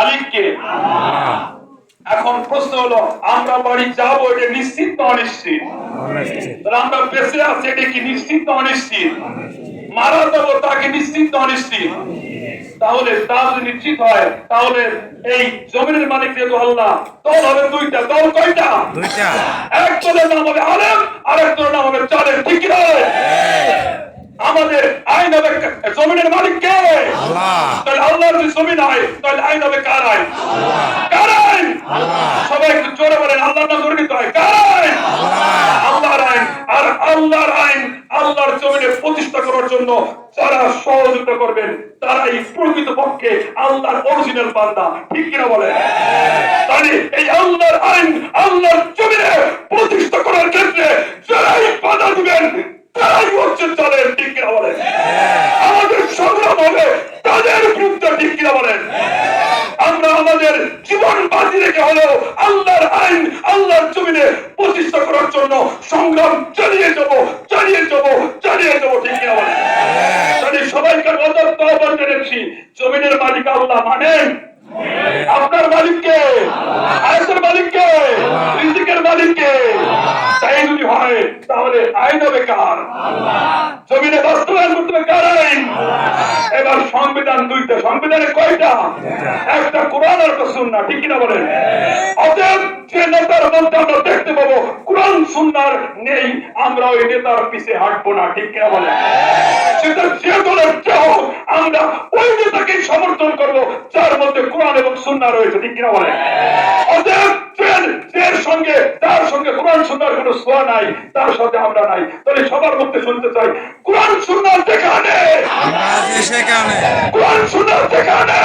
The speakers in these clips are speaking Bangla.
মালিককে। এখন প্রশ্ন হলো আমরা বাড়ি যাব এটা নিশ্চিত না অনিশ্চিত? তাহলে আমরা বেঁচে আছি এটা কি নিশ্চিত না অনিশ্চিত? মারা যাব তাকে নিশ্চিত না অনিশ্চিত? তাহলে তা যদি নিশ্চিত হয় তাহলে এই জমিনের মালিক যেহেতু আল্লাহ দল হবে দুইটা। দল কয়টা? এক দলের নাম হবে আলেম আরেক দলের নাম হবে চালের ঠিক কি নয়? আমাদের আইন হবে জমিনের মালিক কে? আল্লাহ। তাহলে আল্লাহর যদি জমিন হয় তাহলে আইন হবে কার আইন? কার আইন? সবাই একটু জোরে বলেন আল্লাহর নাম গর্বিত হয়। কার আইন? আল্লাহর আইন। আর আল্লাহর আইন আল্লাহর জমিনে প্রতিষ্ঠা করার জন্য যারা সহযোগিতা করবেন তারাই প্রকৃত পক্ষে আল্লাহর অরিজিনাল বান্দা। ঠিক কিনা বলেন? তাহলে এই আল্লাহর আইন আল্লাহর জমিনে প্রতিষ্ঠা করার ক্ষেত্রে যারাই বাধা দিবেন তারাই হচ্ছে চলেন ঠিক কিনা বলেন আমাদের সংগ্রাম হবে তাদের বিরুদ্ধে ঠিক কিনা বলেন আমাদের জীবন বাজি রেখে হলেও আল্লাহর আইন আল্লাহর জমিনে প্রতিষ্ঠা করার জন্য সংগ্রাম চালিয়ে যাব চালিয়ে যাব চালিয়ে যাব ঠিক কিনা বলেন? তাহলে সবাইকে অদত্ত আহ্বান জমিনের মালিক আল্লাহ মানেন। আপনার মালিককে আয়সের মালিককে রিজিকের মালিককে তাই যদি হয় তাহলে হবে কার জমিনে বাস্তবায়ন করতে কার এবার সংবিধান দুইটা। সংবিধানে কয়টা? একটা কোরআন আর একটা সুন্না। ঠিক কিনা বলেন? অতএব যে নেতার মধ্যে আমরা দেখতে পাবো কোরআন সুন্নার নেই আমরা ওই নেতার পিছে হাঁটবো না। ঠিক কিনা বলেন? সেটা যে দলের হোক, আমরা ওই নেতাকে সমর্থন করব যার মধ্যে কোরআন এবং সুন্না রয়েছে। ঠিক কিনা বলেন অতএব যে- যার সঙ্গে তার সঙ্গে কোরআন সুন্নার কোনো সোয়া নাই তার সাথে আমরা নাই। তাহলে সবার মধ্যে শুনতে চাই কোরআন সুন্নার যেখানে? সেখানে। কোরআন সুন্নার যেখানে?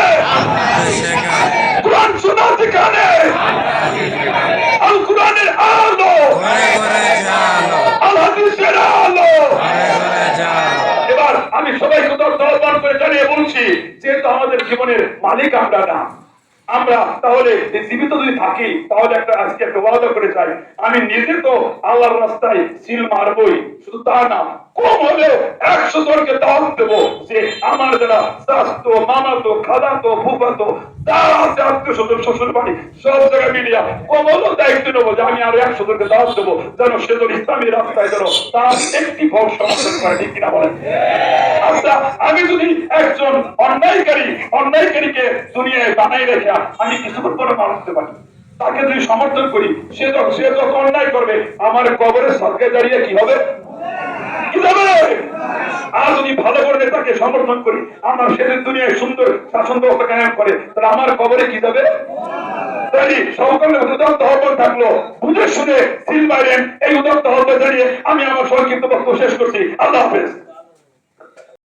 কোরআন সুন্নার যেখানে? আল। কোরআনের আলো আল হাদিসের আলো। এবার আমি সবাইকে আহ্বান করে জানিয়ে বলছি যেহেতু আমাদের জীবনের মালিক আমরা না আমরা তাহলে জীবিত যদি থাকি, তাহলে একটা আজকে একটা ওয়াদা করে চাই আমি নিজে তো আল্লাহর রাস্তায় সিল মারবই, শুধু তা না, কম হলেও একশো জনকে দাওয়াত দেবো যে আমার যারা স্বাস্থ্য, মামাতো, খালাতো, ফুফাতো তারা আছে আত্মীয় স্বজন শ্বশুর বাড়ি সব জায়গায় মিলিয়া কম হলেও দায়িত্ব নেব যে আমি আরও একশো জনকে দাওয়াত দেবো যেন ইসলামী রাস্তায় যেন তার একটি ফল সমর্থন করে, ঠিক কিনা বলেন? আচ্ছা যদি একজন অন্যায়কারী, অন্যায়কারীকে দুনিয়ায় বানাই রেখে আমি কিছুক্ষণ পরে মারতে পারি। তাকে যদি সমর্থন করি, সে যখন সে যখন অন্যায় করবে, আমার কবরের সরকার দাঁড়িয়ে কি হবে? আমি আমার সংক্ষিপ্ত বক্তব্য শেষ করছি। আল্লাহ হাফেজ।